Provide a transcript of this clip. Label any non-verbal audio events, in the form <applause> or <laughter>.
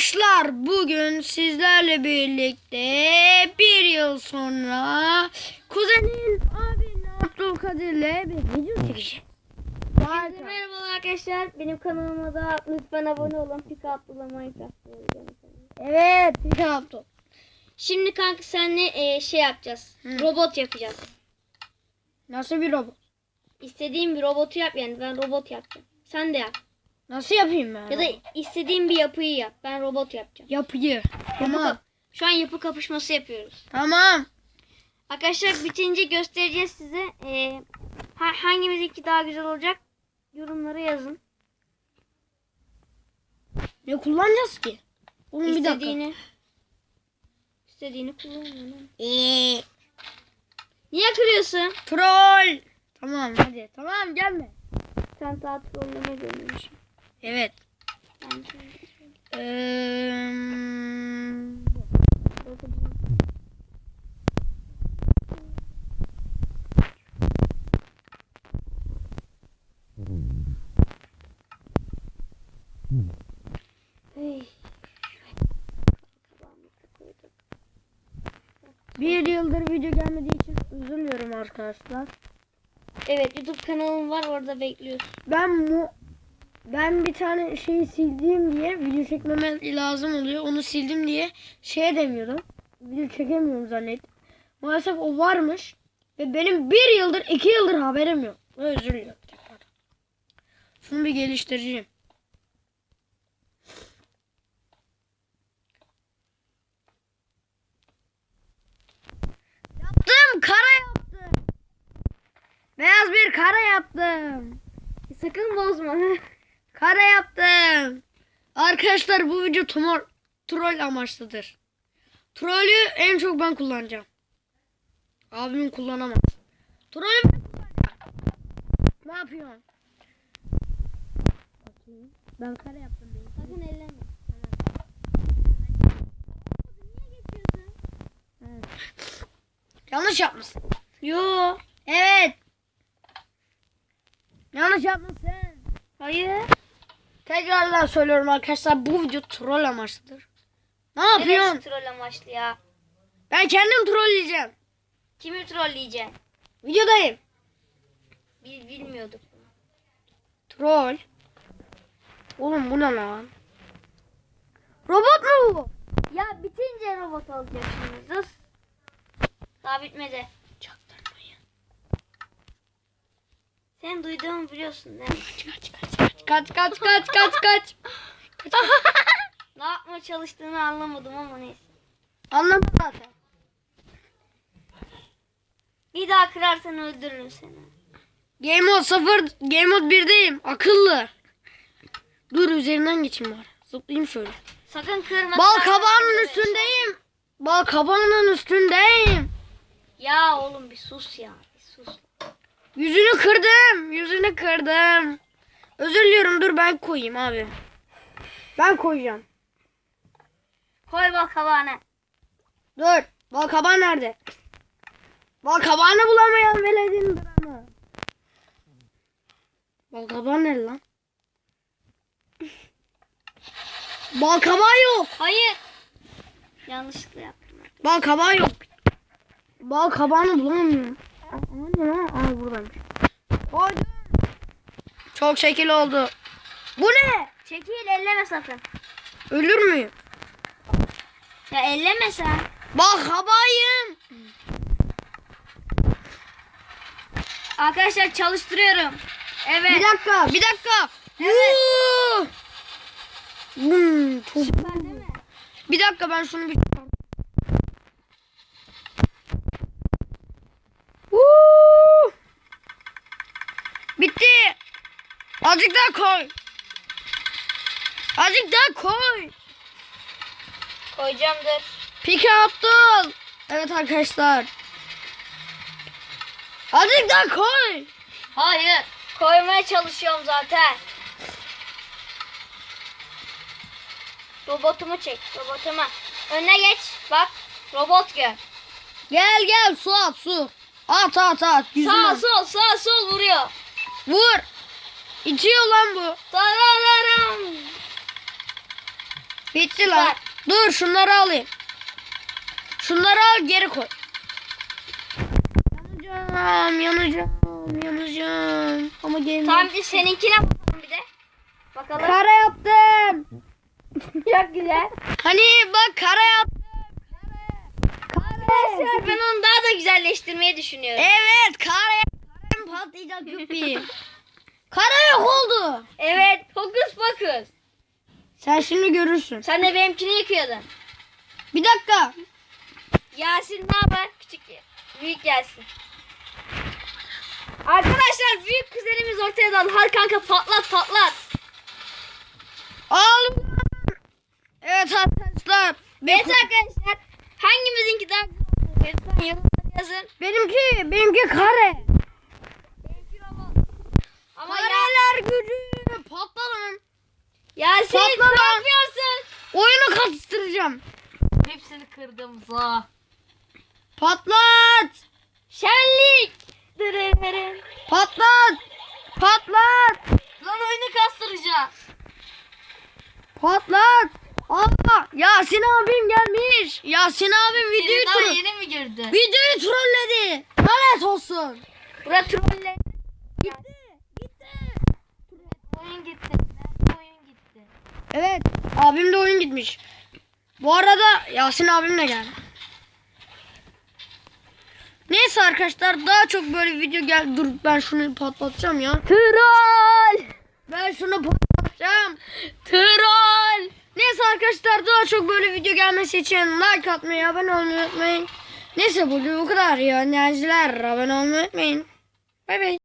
Arkadaşlar bugün sizlerle birlikte bir yıl sonra kuzenin abinin Abdülkadir'le bir video çekeceğiz. Herkese merhabalar arkadaşlar. Benim kanalıma da lütfen abone olun. Pika Abdullah Minecraft. Evet bir Abdül. Şimdi kanka senle e, şey yapacağız. Hı. Robot yapacağız. Nasıl bir robot? İstediğin bir robotu yap yani. Ben robot yapacağım. Sen de yap. Nasıl yapayım ben? Ya da istediğin bir yapıyı yap. Ben robot yapacağım. yapıyı. Tamam. Şu an yapı kapışması yapıyoruz. Tamam. Arkadaşlar bitince göstereceğiz size. E, ha, hangimizinki daha güzel olacak? Yorumlara yazın. Ne kullanacağız ki? Bir dakika. İstediğini. İstediğini kullan. Eee, Niye kırıyorsun? troll. Tamam hadi. Tamam gelme. Sen tatil oynamaya dönmüşsün. Evet. Bir yıldır video gelmediği için üzülüyorum arkadaşlar. Evet YouTube kanalım var orada bekliyorsun. Ben mu ben bir tane şeyi sildiğim diye video çekmeme lazım oluyor. Onu sildim diye şey demiyordum. Video çekemiyorum zannettim. Maalesef o varmış. Ve benim bir yıldır iki yıldır haberim yok. Üzülüyorum tekrar. Şunu bir geliştireceğim. Yaptım. Kara yaptım. Beyaz bir kara yaptım. Sakın bozma. <laughs> Kara yaptım. Arkadaşlar bu video tumor, troll amaçlıdır. Trollü en çok ben kullanacağım. Abimin kullanamaz. Trollü ben kullanacağım. Ne yapıyorsun? Bakayım. Ben kara yaptım. benim. Sakın elleme. Evet. Yanlış yapmışsın. Yo. Evet. Yanlış yapmışsın. Hayır. Tekrardan söylüyorum arkadaşlar bu video troll amaçlıdır. Ne yapıyorsun? Neresi troll amaçlı ya? Ben kendim trolleyeceğim. Kimi trolleyeceksin? Videodayım. Biz bilmiyorduk. Troll. Oğlum bu ne lan? Robot mu bu? Ya bitince robot alacaksınız. Daha bitmedi. Çaktırmayın. Sen duyduğumu biliyorsun değil mi? Kaç kaç kaç kaç kaç kaç kaç kaç. <laughs> ne yapmaya çalıştığını anlamadım ama neyse. Anladım zaten. Bir daha kırarsan öldürürüm seni. Game mode 0, Game mode 1'deyim. Akıllı. Dur üzerinden geçeyim bari. Zıplayayım şöyle. Sakın kırma. Bal kabağının üstündeyim. Bal kabağının üstündeyim. Ya oğlum bir sus ya. Bir sus. Yüzünü kırdım. Yüzünü kırdım. Özür diliyorum dur ben koyayım abi. Ben koyacağım. Koy bal kabağına. Dur. Bal kabağı nerede? Bal kabağını bulamayan veledin dramı. Bal kabağı nerede lan? <laughs> Bal kabağı yok. Hayır. Yanlışlıkla yaptım. Bal kabağı yok. Bal kabağını bulamıyorum. Aa, ne lan? Aa buradaymış. Çok şekil oldu. Bu ne? Çekil elleme sakın. Ölür müyüm? Ya elleme sen. Bal kabağıyım. Arkadaşlar çalıştırıyorum. Evet. Bir dakika, bir dakika. Evet. Yuh! Hmm, çok... Süper değil mi? Bir dakika ben şunu bir Yuh! Bitti. Azıcık daha koy. Azıcık daha koy. Koyacağım dur. Pike Abdul. Evet arkadaşlar. Azıcık daha koy. Hayır. Koymaya çalışıyorum zaten. Robotumu çek. Robotumu. Önüne geç. Bak. Robot gör. Gel gel su at su. At at at. Yüzüme. Sağ sol sağ sol vuruyor. Vur. İçiyor lan bu. Tararam. Bitti lan. Dur şunları alayım. Şunları al geri koy. Yanacağım, yanacağım, yanacağım. Ama gelmiyor. Tamam bir seninkine bakalım bir de. Bakalım. Kara yaptım. <laughs> Çok güzel. Hani bak kara yaptım. Arkadaşlar ben onu daha da güzelleştirmeyi düşünüyorum. Evet kara Karem patlayacak yuppie. <laughs> kara yok oldu. Evet. Fokus fokus. Sen şimdi görürsün. Sen de benimkini yıkıyordun. Bir dakika. Yasin ne haber? Küçük büyük gelsin. Arkadaşlar büyük kuzenimiz ortaya daldı. Hadi kanka patlat patlat. Al. Evet arkadaşlar. Evet arkadaşlar hangimizinki daha güzel? Lütfen yorumlara yazın. Benimki, benimki kare. Ama ya, Kareler gücü. Patladım. Yasin Patla ne lan. yapıyorsun? Oyunu katıştıracağım. Hepsini kırdım za. Patlat. Şenlik. Patlat. Patlat. Lan oyunu kastıracağım. Patlat. Allah. Yasin abim gelmiş. Yasin abim videoyu daha troll. yeni mi girdi? Videoyu trolledi. Lanet olsun. Bura trolle. Gitti. Gitti. Oyun gitti. Oyun gitti? Evet. Abim de oyun gitmiş. Bu arada Yasin abim de geldi. Neyse arkadaşlar daha çok böyle video gel. Dur ben şunu patlatacağım ya. Troll. Ben şunu patlatacağım. Troll. Neyse arkadaşlar daha çok böyle video gelmesi için like atmayı, abone olmayı unutmayın. Neyse bugün bu kadar ya. Enerjiler abone olmayı unutmayın. Bay bay.